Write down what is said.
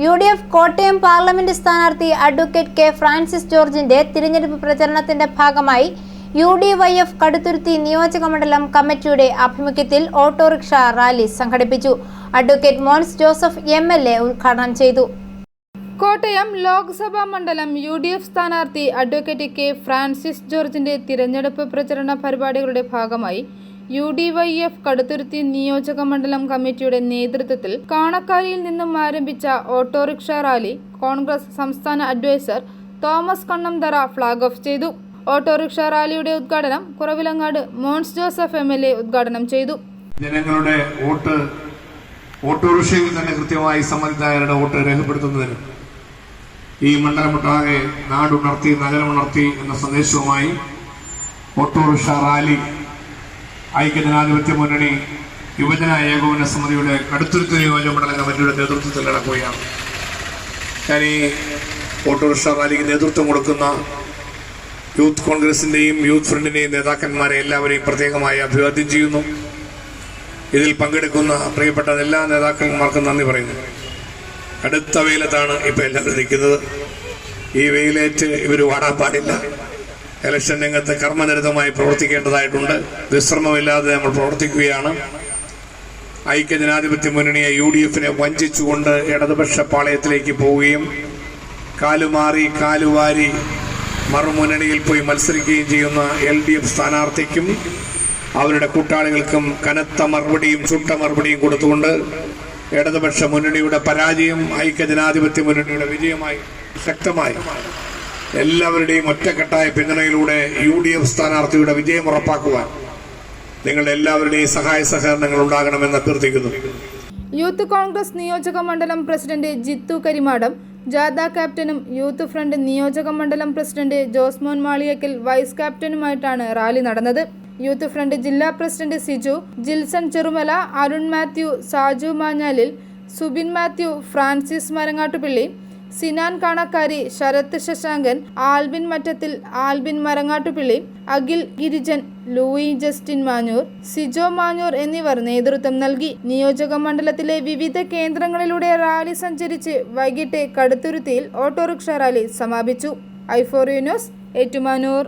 U D F Kottayam parliament സ്ഥാനാർത്ഥി advocate K Francis ജോർജിന്റെ തിരഞ്ഞെടുപ്പ് പ്രചരണത്തിന്റെ ഭാഗമായി U D Y F Kaduthuruthy നിയോജകമണ്ഡലം കമ്മിറ്റിയുടെ ആഭിമുഖ്യത്തിൽ ഓട്ടോറിക്ഷ റാലി സംഘടിപ്പിച്ചു. Advocate Mons Joseph M L A ഉദ്ഘാടനം ചെയ്തു. കോട്ടയം ലോക്സഭാ മണ്ഡലം യു ഡി എഫ് സ്ഥാനാർത്ഥി അഡ്വക്കേറ്റ് കെ ഫ്രാൻസിസ് ജോർജിന്റെ തിരഞ്ഞെടുപ്പ് പ്രചരണ പരിപാടികളുടെ ഭാഗമായി U D Y F Kaduthuruthy നിയോജക മണ്ഡലം കമ്മിറ്റിയുടെ നേതൃത്വത്തിൽ കാണക്കാരിയിൽ നിന്നും ആരംഭിച്ച ഓട്ടോറിക്ഷ റാലി കോൺഗ്രസ് സംസ്ഥാന adviser Thomas Kannamthara flag off ചെയ്തു. ഓട്ടോറിക്ഷ റാലിയുടെ ഉദ്ഘാടനം Kuravilangad Mons Joseph M L A ഉദ്ഘാടനം ചെയ്തു. ജനങ്ങളുടെ വോട്ട് ഓട്ടോറിക്ഷയിൽ തന്നെ കൃത്യമായി സമ്മതിദായകരുടെ വോട്ട് രേഖപ്പെടുത്തുന്നതിന് ഈ മണ്ഡലമൊട്ടാകെ നാടുണർത്തി നഗരമുണർത്തി എന്ന സന്ദേശവുമായി ഓട്ടോറിക്ഷ റാലി ഐക്യജനാധിപത്യ മുന്നണി യുവജന ഏകോപന സമിതിയുടെ കടുത്തുരുത്ത് നിയോജക മണ്ഡലം കമ്മിറ്റിയുടെ നേതൃത്വത്തിൽ നടക്കുകയാണ്. ഞാൻ ഈ ഓട്ടോറിക്ഷ റാലിക്ക് നേതൃത്വം കൊടുക്കുന്ന യൂത്ത് കോൺഗ്രസിന്റെയും യൂത്ത് ഫ്രണ്ടിന്റെയും നേതാക്കന്മാരെ എല്ലാവരെയും പ്രത്യേകമായി അഭിവാദ്യം ചെയ്യുന്നു. ഇതിൽ പങ്കെടുക്കുന്ന പ്രിയപ്പെട്ട എല്ലാ നേതാക്കന്മാർക്കും നന്ദി പറയുന്നു. അടുത്ത വെയിലത്താണ് ഇപ്പോൾ എല്ലാവരും നിൽക്കുന്നത്. ഈ വെയിലേറ്റ് ഇവർ വാടാൻ പാടില്ല. ഇലക്ഷൻ രംഗത്ത് കർമ്മനിരതമായി പ്രവർത്തിക്കേണ്ടതായിട്ടുണ്ട്. വിശ്രമമില്ലാതെ നമ്മൾ പ്രവർത്തിക്കുകയാണ്. ഐക്യജനാധിപത്യ മുന്നണിയെ യു ഡി എഫിനെ വഞ്ചിച്ചുകൊണ്ട് ഇടതുപക്ഷ പാളയത്തിലേക്ക് പോവുകയും കാലുമാറി കാലുവാരി മറുമുന്നണിയിൽ പോയി മത്സരിക്കുകയും ചെയ്യുന്ന എൽ ഡി എഫ് സ്ഥാനാർത്ഥിക്കും അവരുടെ കൂട്ടാളികൾക്കും കനത്ത മറുപടിയും ചുട്ട മറുപടിയും കൊടുത്തുകൊണ്ട് ഇടതുപക്ഷ മുന്നണിയുടെ പരാജയം ഐക്യജനാധിപത്യ മുന്നണിയുടെ വിജയമായി ശക്തമായി എല്ലാവരുടെയും ഒറ്റക്കെട്ടായ പിന്തുണയിലൂടെ യു ഡി എഫ് സ്ഥാനാർത്ഥിയുടെ വിജയം ഉറപ്പാക്കുവാൻ നിങ്ങളുടെ എല്ലാവരുടെയും സഹായ സഹകരണങ്ങൾ ഉണ്ടാകണമെന്ന് അഭ്യർത്ഥിക്കുന്നു. യൂത്ത് കോൺഗ്രസ് നിയോജക മണ്ഡലം പ്രസിഡന്റ് ജിത്തു കരിമാടം ജാഥ ക്യാപ്റ്റനും യൂത്ത് ഫ്രണ്ട് നിയോജക മണ്ഡലം പ്രസിഡന്റ് ജോസ്മോൻ മാളിയക്കൽ വൈസ് ക്യാപ്റ്റനുമായിട്ടാണ് റാലി നടന്നത്. യൂത്ത് ഫ്രണ്ട് ജില്ലാ president Siju Jilson Cherumala Arun Mathew Saju Manjalil Subin Mathew Francis Marangattupilly Sinan Kanakkary Sarath Sasankan Albin Mattathil Albin Marangattupilly Akhil Girijan Louie Justin Manjoor Sijo Manjoor എന്നിവർ നേതൃത്വം നൽകി. നിയോജക മണ്ഡലത്തിലെ വിവിധ കേന്ദ്രങ്ങളിലൂടെ rally സഞ്ചരിച്ച് വൈകിട്ട് കടുത്തുരുത്തിയിൽ ഓട്ടോറിക്ഷ റാലി സമാപിച്ചു. ഐഫോറിയോ ന്യൂസ് ഏറ്റുമാനൂർ.